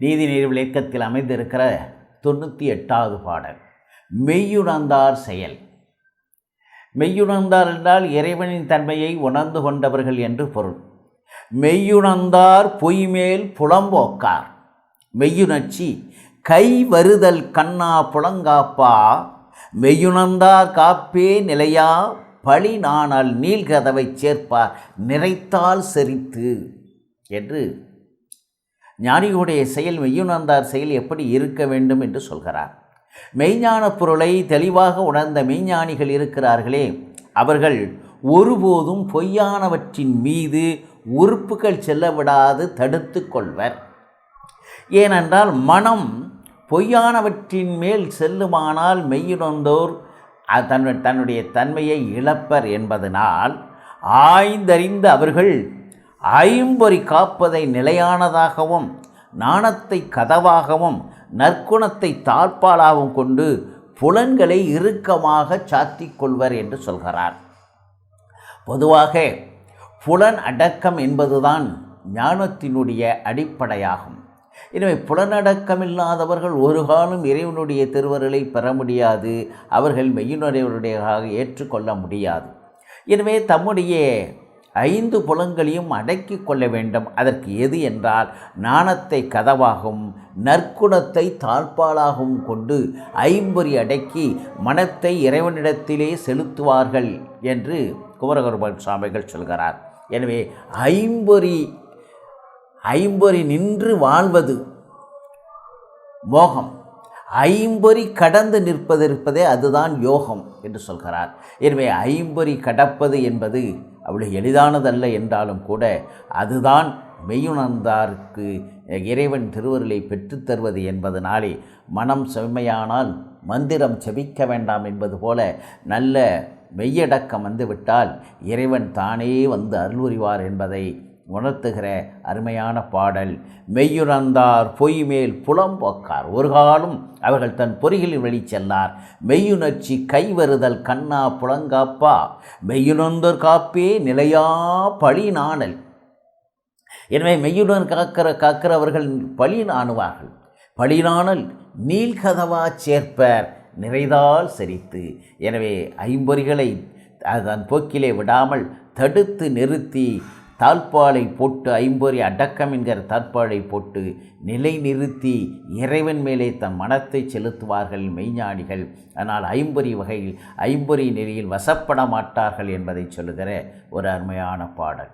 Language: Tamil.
நீதிநீர் விளக்கத்தில் அமைந்திருக்கிற தொண்ணூற்றி எட்டாவது பாடல் மெய்யுணர்ந்தார் செயல். மெய்யுணர்ந்தார் என்றால் இறைவனின் தன்மையை உணர்ந்து கொண்டவர்கள் என்று பொருள். மெய்யுணர்ந்தார் பொய்மேல் புலம்போக்கார். மெய்யுணர்ச்சி கை வருதல் கண்ணா புலங்காப்பா. மெய்யுணர்ந்தார் காப்பே நிலையா பழி நாணல் நீள்கதவை சேர்ப்பார் நிறைத்தால் செறித்து என்று ஞானியுடைய செயல் மெய்யுணர்ந்தார் செயல் எப்படி இருக்க வேண்டும் என்று சொல்கிறார். மெய்ஞான பொருளை தெளிவாக உணர்ந்த மெய்ஞானிகள் இருக்கிறார்களே அவர்கள் ஒருபோதும் பொய்யானவற்றின் மீது உறுப்புகள் செல்லவிடாது தடுத்து கொள்வர். ஏனென்றால் மனம் பொய்யானவற்றின் மேல் செல்லுமானால் மெய்யுணர்ந்தோர் தன் தன்னுடைய தன்மையை இழப்பர் என்பதனால் ஆய்ந்தறிந்த அவர்கள் ஐம்பொறி காப்பதை நிலையானதாகவும் நாணத்தை கதவாகவும் நற்குணத்தை தாழ்பாலாகவும் கொண்டு புலன்களை இறுக்கமாக சாத்திக் கொள்வர் என்று சொல்கிறார். பொதுவாக புலன் அடக்கம் என்பதுதான் ஞானத்தினுடைய அடிப்படையாகும். எனவே புலனடக்கமில்லாதவர்கள் ஒரு காலம் இறைவனுடைய திருவருளை பெற முடியாது அவர்கள் மெய்யுணரைவருடையதாக ஏற்றுக்கொள்ள முடியாது. எனவே தம்முடைய ஐந்து புலங்களையும் அடக்கி கொள்ள வேண்டும். அதற்கு எது என்றால் நாணத்தை கதவாகவும் நற்குணத்தை தாழ்பாலாகவும் கொண்டு ஐம்பொறி அடக்கி மனத்தை இறைவனிடத்திலே செலுத்துவார்கள் என்று குமரகுருபன் சுவாமிகள் சொல்கிறார். எனவே ஐம்பொறி ஐம்பொறி நின்று வாழ்வது மோகம். ஐம்பொறி கடந்து நிற்பதிருப்பதே அதுதான் யோகம் என்று சொல்கிறார். எனவே ஐம்பொறி கடப்பது என்பது அவ்வளோ எளிதானதல்ல என்றாலும் கூட அதுதான் மெய்யுணர்ந்தார்க்கு இறைவன் திருவருளை பெற்றுத்தருவது என்பதனாலே மனம் செம்மையானால் மந்திரம் செபிக்க வேண்டாம் என்பது போல நல்ல மெய்யடக்கம் வந்துவிட்டால் இறைவன் தானே வந்து அருள்புரிவார் என்பதை உணர்த்துகிற அருமையான பாடல் மெய்யுணர்ந்தார் பொய் மேல் புலம் ஒரு காலம் அவர்கள் தன் பொறிகளில் வெளி செல்லார் மெய்யுணர்ச்சி கைவருதல் கண்ணா புலங்காப்பா. மெய்யுணர்ந்தோர் காப்பே நிலையா பழி நாணல். எனவே மெய்யுடன் காக்கிற காக்கிறவர்கள் பழி நாணுவார்கள். பழி நாணல் நீள்கதவா சேர்ப்பர் நிறைதால் செரித்து எனவே ஐம்பொறிகளை அதன் போக்கிலே விடாமல் தடுத்து நிறுத்தி தாழ்பாலை போட்டு ஐம்பொறி அடக்கம் என்கிற தாழ்பாலை போட்டு நிலை நிறுத்தி இறைவன் மேலே தன் மனத்தை செலுத்துவார்கள் மெய்ஞானிகள். ஆனால் ஐம்பொறி வகையில் ஐம்பொறி நெறியில் வசப்பட மாட்டார்கள் என்பதை சொல்லுகிற ஒரு அருமையான பாடல்.